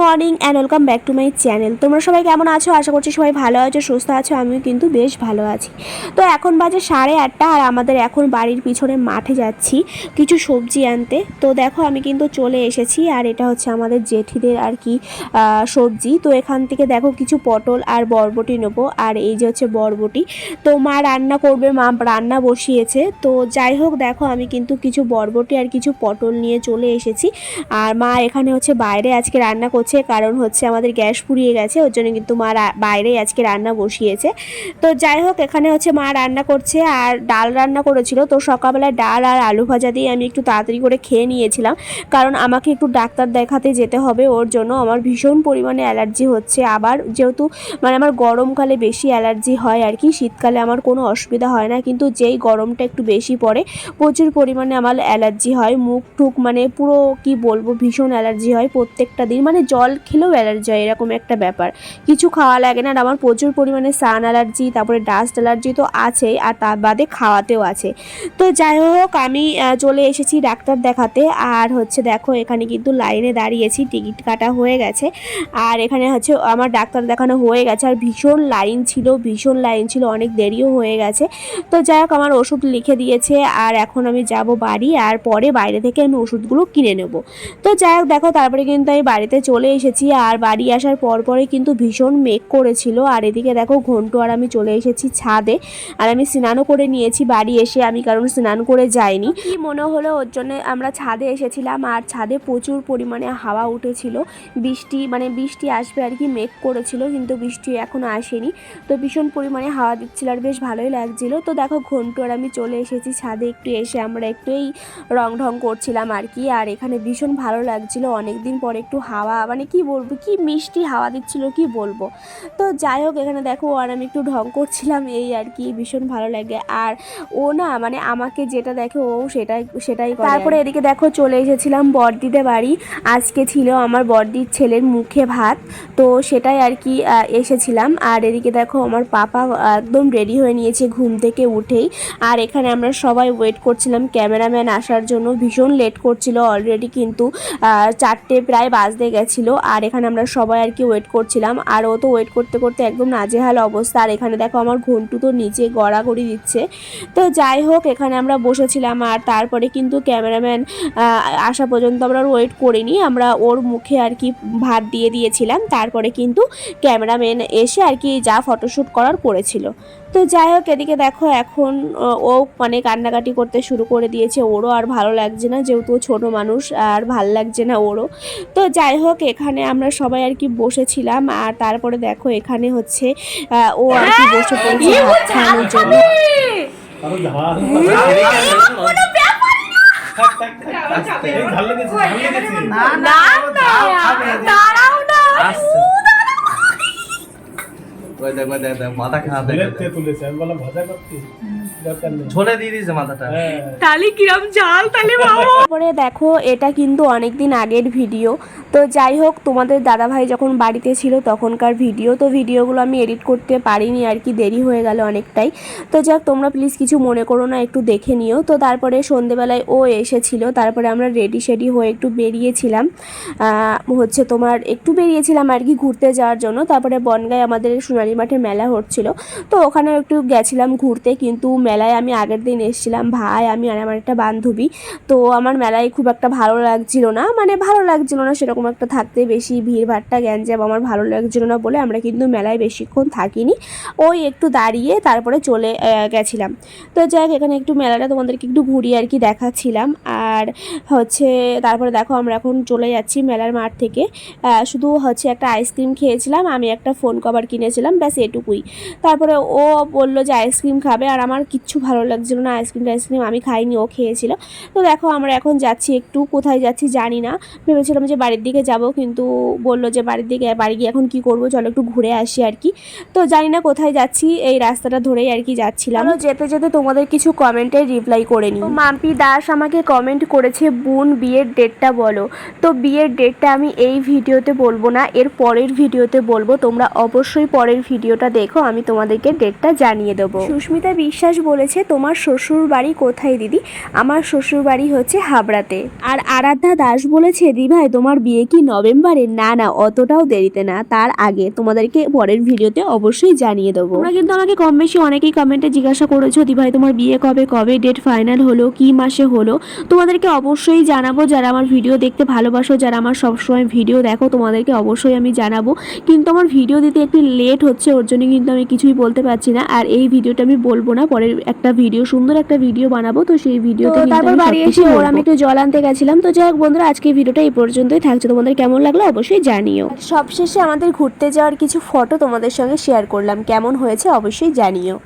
Morning and welcome back to my channel. তোমরা সবাই কেমন আছো? আশা করছি সবাই ভালো আছো, সুস্থ আছো, আমিও কিন্তু বেশ ভালো আছি। তো এখন বাজে সাড়ে আটটা আর আমাদের এখন বাড়ির পিছনে মাঠে যাচ্ছি কিছু সবজি আনতে। তো দেখো আমি কিন্তু চলে এসেছি আর এটা হচ্ছে আমাদের জেঠিদের আর কি সবজি। তো এখান থেকে দেখো কিছু পটল আর বরবটি নেব আর এই যে হচ্ছে বরবটি। তো মা রান্না করবে, মা রান্না বসিয়েছে। তো যাই হোক দেখো আমি কিন্তু কিছু বরবটি আর কিছু পটল নিয়ে চলে এসেছি। আর মা এখানে হচ্ছে বাইরে আজকে রান্না করছে, কারণ হচ্ছে আমাদের গ্যাস ফুরিয়ে গেছে, ওর জন্য কিন্তু মা বাইরেই আজকে রান্না বসিয়েছে। তো যাই হোক, এখানে হচ্ছে মা রান্না করছে আর ডাল রান্না করেছিল। তো সকালবেলায় ডাল আর আলু ভাজা দিয়ে আমি একটু তাড়াতাড়ি করে খেয়ে নিয়েছিলাম, কারণ আমাকে একটু ডাক্তার দেখাতে যেতে হবে। ওর জন্য আমার ভীষণ পরিমাণে অ্যালার্জি হচ্ছে। আবার যেহেতু মানে আমার গরমকালে বেশি অ্যালার্জি হয় আর কি, শীতকালে আমার কোনো অসুবিধা হয় না, কিন্তু যেই গরমটা একটু বেশি পড়ে, প্রচুর পরিমাণে আমার অ্যালার্জি হয়। মুখ টুক মানে পুরো, কি বলব, ভীষণ অ্যালার্জি হয় প্রত্যেকটা দিন। মানে জল খেলেও অ্যালার্জি হয়, এরকম একটা ব্যাপার। কিছু খাওয়া লাগে না, আর আমার প্রচুর পরিমাণে সান অ্যালার্জি, তারপরে ডাস্ট অ্যালার্জি তো আছেই, আর তার বাদে খাওয়াতেও আছে। তো যাই হোক, আমি চলে এসেছি ডাক্তার দেখাতে, আর হচ্ছে দেখো, এখানে কিন্তু লাইনে দাঁড়িয়েছি, টিকিট কাটা হয়ে গেছে। আর এখানে হচ্ছে আমার ডাক্তার দেখানো হয়ে গেছে, আর ভীষণ লাইন ছিল, ভীষণ লাইন ছিল, অনেক দেরিও হয়ে গেছে। তো যাই হোক, আমার ওষুধ লিখে দিয়েছে, আর এখন আমি যাব বাড়ি, আর পরে বাইরে থেকে আমি ওষুধগুলো কিনে নেব। তো যাই হোক, দেখো, তারপরে কিন্তু আমি বাড়িতে চলে এসেছি আর বাড়ি আসার পর পরে কিন্তু ভীষণ মেঘ করেছিল। আর এদিকে দেখো ঘন্টু আর আমি চলে এসেছি ছাদে। আর আমি স্নানও করে নিয়েছি বাড়ি এসে, আমি কারণ স্নান করে যাইনি। কি মনে হলো ওর জন্য আমরা ছাদে এসেছিলাম আর ছাদে প্রচুর পরিমাণে হাওয়া উঠেছিল। বৃষ্টি মানে বৃষ্টি আসবে আর কি, মেঘ করেছিল, কিন্তু বৃষ্টি এখনও আসেনি। তো ভীষণ পরিমাণে হাওয়া দিচ্ছিল আর বেশ ভালোই লাগছিল। তো দেখো ঘন্টু আর আমি চলে এসেছি ছাদে একটু এসে আমরা একটু এই রং ঢং করছিলাম আর কি। আর এখানে ভীষণ ভালো লাগছিল। অনেক দিন পরে একটু হাওয়া মানে কি বলব, কি মিষ্টি হাওয়া দিচ্ছিল, কি বলব। তো যাই হোক, এখানে দেখো, আর আমি একটু ঢং করছিলাম, এই আর কি, ভীষণ ভালো লাগে। আর ও না মানে আমাকে যেটা দেখে, ও সেটাই সেটাই তারপরে এদিকে দেখো, চলে এসেছিলাম বড়দিতে বাড়ি। আজকে ছিল আমার বড়দির ছেলের মুখে ভাত, তো সেটাই আর কি এসেছিলাম। আর এদিকে দেখো, আমার পাপা একদম রেডি হয়ে নিয়েছে ঘুম থেকে উঠেই। আর এখানে আমরা সবাই ওয়েট করছিলাম, ক্যামেরাম্যান আসার জন্য। ভীষণ লেট করছিল অলরেডি, কিন্তু চারটে প্রায় বাজতে গেছিল, আর এখানে আমরা সবাই আর কি ওয়েট করছিলাম। আর ও তো ওয়েট করতে করতে একদম নাজেহাল অবস্থা। আর এখানে দেখো আমার ঘন্টু তো নিচে গড়াগড়ি দিচ্ছে। তো যাই হোক, এখানে আমরা বসেছিলাম, আর তারপরে কিন্তু ক্যামেরাম্যান আসা পর্যন্ত আমরা ওয়েট করিনি। আমরা ওর মুখে আর কি ভাত দিয়ে দিয়েছিলাম। তারপরে কিন্তু ক্যামেরাম্যান এসে আর কি যা ফটোশ্যুট করার করেছিল। তো যাই হোক এদিকে দেখো এখন ও মানে কান্নাকাটি করতে শুরু করে দিয়েছে। ওরও আর ভালো লাগছে না যেহেতু ও ছোট মানুষ আর ভালো লাগছে না ওরও। তো যাই হোক এখানে আমরা সবাই আর কি বসেছিলাম আর তারপরে দেখো এখানে হচ্ছে ও আর কি বসে পড়ছে ভাত খাওয়ানোর জন্য। আরও ঝাল থাক, থাক, থাক, থাক। এই ঝাল লেগেছে, ঝাল লেগেছে। ওই দেখ, ওই দেখ, দেখ, মাথা খারাপ দেখ, ঝোলের দেখ। তেল তুলেছে, আমি বললাম ভাজা করতে। দরকার নেই। ঝোলে দিয়ে দিয়েছে মাথাটা। হ্যাঁ। তারপরে দেখো এটা কিন্তু অনেক দিন আগের ভিডিও। তো যাই হোক তোমাদের দাদাভাই যখন বাড়িতে ছিল তখনকার ভিডিও তো ভিডিওগুলো আমি এডিট করতে পারিনি আর কি দেরি হয়ে গেল অনেকটাই। তো যাক তোমরা প্লিজ কিছু মনে করো না একটু দেখে নিও। তো তারপরে সন্ধেবেলায় ও এসেছিল তারপরে আমরা রেডি শেডি হয়ে একটু বেরিয়েছিলাম। হচ্ছে তোমার একটু বেরিয়েছিলাম আর কি ঘুরতে যাওয়ার জন্য। তারপরে বনগায় আমাদের সোনালী মাঠে মেলা হচ্ছিল। তো ওখানেও একটু গেছিলাম ঘুরতে কিন্তু মেলায় আমি আগের দিন এসেছিলাম, ভাই, আমি আর আমার একটা বান্ধবী। তো আমার মেলায় খুব একটা ভালো লাগছিল না মানে ভালো লাগছিল না, সেরকম একটা থাকতে বেশি ভিড়ভাট্টা গ্যাঞ্জাম আমার ভালো লাগছিল না বলে আমরা কিন্তু মেলায় বেশিক্ষণ থাকিনি। ওই একটু দাঁড়িয়ে তারপরে চলে গেছিলাম। তো যাই হোক, এখানে একটু মেলাটা তোমাদেরকে একটু ঘুরিয়ে আর কি দেখাচ্ছিলাম। আর হচ্ছে, তারপরে দেখো আমরা এখন চলে যাচ্ছি মেলার মাঠ থেকে। শুধু হচ্ছে একটা আইসক্রিম খেয়েছিলাম, আমি একটা ফোন কভার কিনেছিলাম, ব্যাস এটুকুই। তারপরে ও বলল যে আইসক্রিম খাবে, আর আমার কিচ্ছু ভালো লাগছিল না আইসক্রিম টাইসক্রিম আমি খাইনি ও খেয়েছিল। তো দেখো আমরা এখন যাচ্ছি একটু কোথায় যাচ্ছি জানি না। ভেবেছিলাম যে বাড়ির দিকে যাব কিন্তু বলল যে বাড়ির দিকে বাড়ি গিয়ে এখন কি করব চলো একটু ঘুরে আসি আর কি। তো জানি না কোথায় যাচ্ছি এই রাস্তাটা ধরেই আর কি যাচ্ছিলাম। যেতে যেতে তোমাদের কিছু কমেন্টে রিপ্লাই করে নি মাম্পি দাস আমাকে কমেন্ট করেছে বোন বিয়ের ডেটটা বলো। তো বিয়ের ডেটটা আমি এই ভিডিওতে বলব না এর পরের ভিডিওতে বলব। তোমরা অবশ্যই পরের ভিডিওটা দেখো আমি তোমাদেরকে ডেটটা জানিয়ে দেবো। সুস্মিতা বিশ্বাস বলেছে, তোমার শ্বশুর বাড়ি কোথায় দিদি? আমার শ্বশুর বাড়ি হচ্ছে হাবড়াতে। আর আরাধ্যা দাস বলেছে দি ভাই, তোমার বিয়ে কি নভেম্বরে? না না, অতটাও দেরিতে না, তার আগে। তোমাদেরকে পরের ভিডিওতে অবশ্যই জানিয়ে দেবো। তোমরা কিন্তু আমাকে কম বেশি অনেকেই কমেন্টে জিজ্ঞাসা করেছ দি ভাই, তোমার বিয়ে কবে কবে ডেট ফাইনাল হলো, কি মাসে হলো? তোমাদেরকে অবশ্যই জানাব, যারা আমার ভিডিও দেখতে ভালোবাসো, যারা আমার সবসময় ভিডিও দেখো, তোমাদেরকে অবশ্যই আমি জানাব। কিন্তু আমার ভিডিও দিতে একটু লেট হচ্ছে, ওর জন্য কিন্তু আমি কিছুই বলতে পারছি না। আর এই ভিডিওটা আমি বলব না, পরের একটা ভিডিও সুন্দর একটা ভিডিও বানাবো তো সেই ভিডিওতে তারপর বাড়ি এসে ওর আমি একটু জল আনতে গেছিলাম। তো যাই হোক বন্ধুরা আজকে ভিডিওটা এই পর্যন্তই থাকছে। তোমাদের কেমন লাগল অবশ্যই জানিও। সবশেষে আমাদের ঘুরতে যাওয়ার কিছু ফটো তোমাদের সঙ্গে শেয়ার করলাম। কেমন হয়েছে অবশ্যই জানিও।